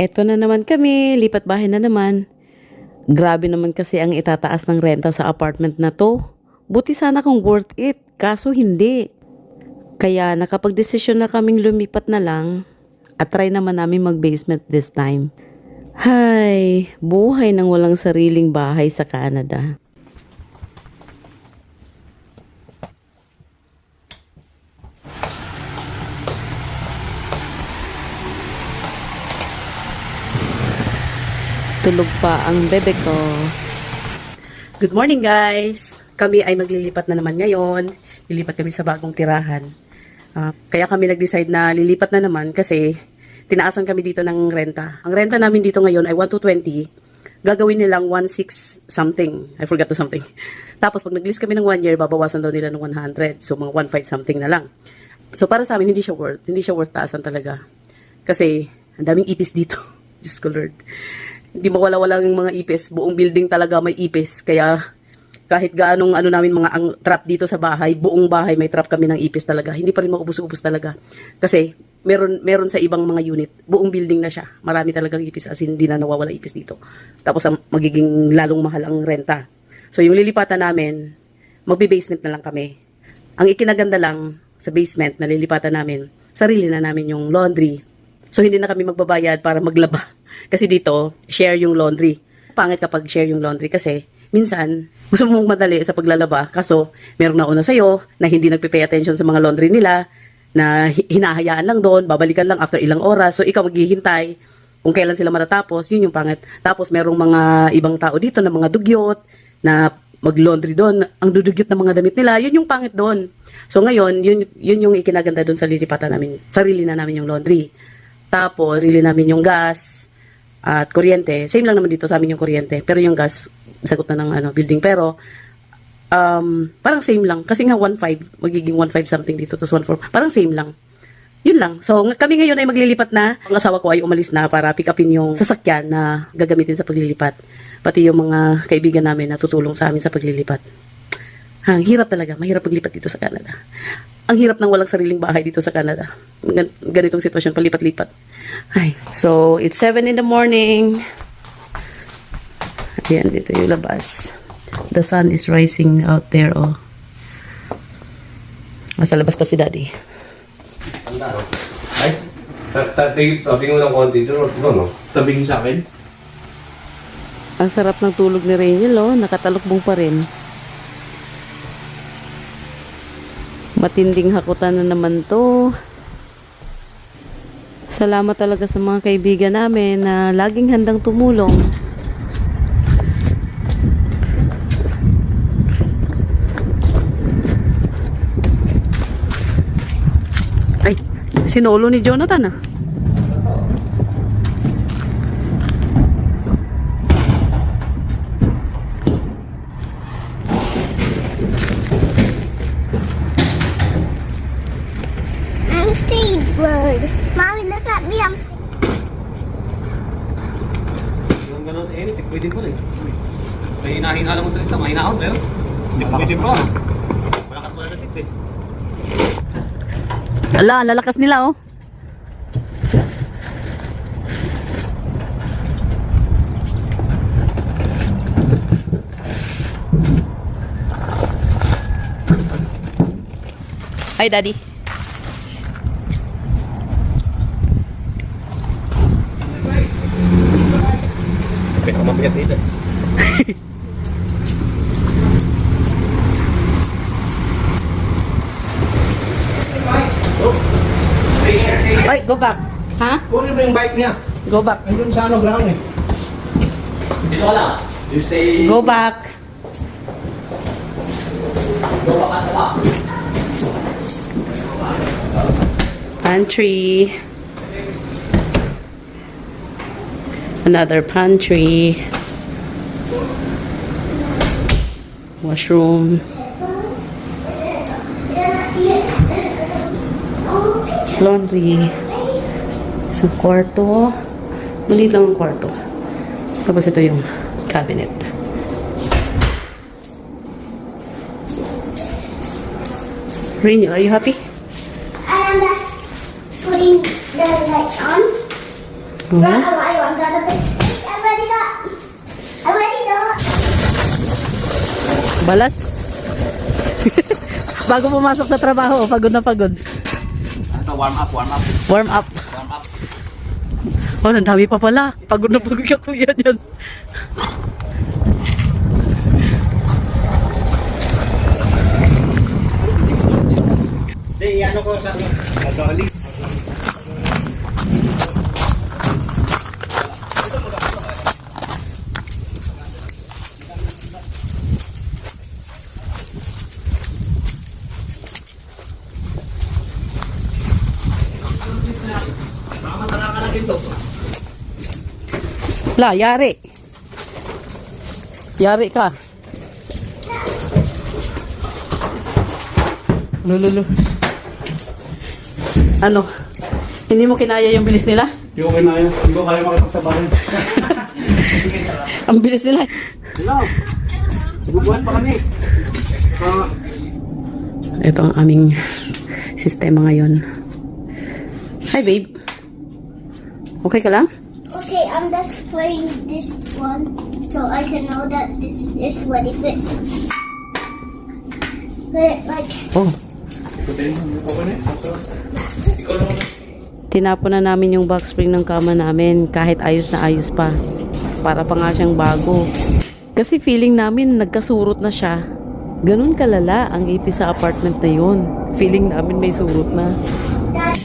Eto na naman kami, lipat bahay na naman. Grabe naman kasi ang itataas ng renta sa apartment na to. Buti sana kung worth it, kaso hindi. Kaya nakapag-desisyon na kaming lumipat na lang at try naman namin mag-basement this time. Hay, buhay ng walang sariling bahay sa Canada. Tulog pa ang bebe ko. Good morning guys! Kami ay maglilipat na naman ngayon. Lilipat kami sa bagong tirahan. Ah, kaya kami nag-decide na lilipat na naman kasi tinaasan kami dito ng renta. Ang renta namin dito ngayon ay 1 to 20. Gagawin nilang 1.6 something. I forgot the something. Tapos pag nag-list kami ng 1 year, babawasan daw nila ng 100. So mga 1.5 something na lang. So para sa amin, hindi siya worth. Hindi siya worth taasan talaga. Kasi ang daming ipis dito. Diyos ko Lord. Hindi mawala-wala ng mga ipis. Buong building talaga may ipis. Kaya kahit gaanong ano namin mga ang trap dito sa bahay, buong bahay may trap kami ng ipis talaga. Hindi pa rin maubos-ubos talaga. Kasi meron meron sa ibang mga unit, buong building na siya. Marami talagang ipis as in hindi na nawawala ipis dito. Tapos ang magiging lalong mahal ang renta. So yung lilipatan namin, magbe-basement na lang kami. Ang ikinaganda lang sa basement na lilipatan namin, sarili na namin yung laundry. So hindi na kami magbabayad para maglaba. Kasi dito, share yung laundry. Pangit kapag share yung laundry kasi minsan, gusto mong madali sa paglalaba, kaso meron na una sa'yo na hindi nagpe-pay attention sa mga laundry nila, na hi- hinahayaan lang doon, babalikan lang after ilang oras, so ikaw maghihintay kung kailan sila matatapos, yun yung pangit. Tapos merong mga ibang tao dito na mga dugyot, na mag-laundry doon, ang dudugyot ng mga damit nila, yun yung pangit doon. So ngayon, yun, yun yung ikinaganda doon sa lilipatan namin, sarili na namin yung laundry. Tapos, sarili namin yung gas, at kuryente. Same lang naman dito sa amin yung kuryente. Pero yung gas, sagot na ng ano, building. Pero, um, parang same lang. Kasi nga 1.5, magiging 1.5 something dito, tapos 1.4. Parang same lang. Yun lang. So, kami ngayon ay maglilipat na. Ang asawa ko ay umalis na para pick upin yung sasakyan na gagamitin sa paglilipat. Pati yung mga kaibigan namin na tutulong sa amin sa paglilipat. Ang hirap talaga. Mahirap paglipat dito sa Canada. Ang hirap ng walang sariling bahay dito sa Canada. Gan- ganitong sitwasyon, palipat-lipat. Ay, so, it's 7 in the morning. Ayan, dito yung labas. The sun is rising out there, oh. Nasa labas pa si daddy. Ay, ta- ta- tabi tabi mo ng konti doon, doon, no? tabing sa akin. Ang sarap ng tulog ni Rachel, oh. Nakatalukbong pa rin. Matinding hakutan na naman to. Salamat talaga sa mga kaibigan namin na laging handang tumulong. Ay, sinolo ni Jonathan ah. Bird. Mommy, look at me. I'm ganun, eh, hindi pwede ko eh. May hinahina lang mo sa ito, mahina ako, pero hindi pwede pa. Malakas mo na natin eh. Ala, lalakas nila oh. Hi, Daddy. Mabigat dito. Ay, go back. Ha? Kunin mo yung bike niya. Go back. Ayun sa ano, ground eh. Dito ka lang. You stay... Go back. Go back at the back. Pantry. Another pantry. Washroom. Laundry. Isang kwarto. Maliit lang ang kwarto. Tapos ito yung cabinet. Rino, are you happy? And uh, putting the lights on. Mhm. Right, Stick. I'm ready. I'm ready to. Balas. Bago pumasok sa trabaho, pagod na pagod. Ito, warm up, warm up. Warm up. Warm up. Oh, ang dami pa pala. Pagod na pagod ka kuya dyan. Hindi, ano ko sa Adoli. La, yari. Yari ka. Lululu. Ano? Hindi mo kinaya yung bilis nila? Hindi ko kaya, hindi ko kaya makipagsabayan. Ang bilis nila. Hello. Bubuhan pa kami. Ah, Ito ang aming sistema ngayon. Hi, babe. Okay ka lang? Okay, I'm just playing this one so I can know that this is what it fits. But like, Oh. Tinapon na namin yung box spring ng kama namin kahit ayos na ayos pa. Para pa nga siyang bago. Kasi feeling namin nagkasurot na siya. Ganun kalala ang ipis sa apartment na yun. Feeling namin may surot na. Dad,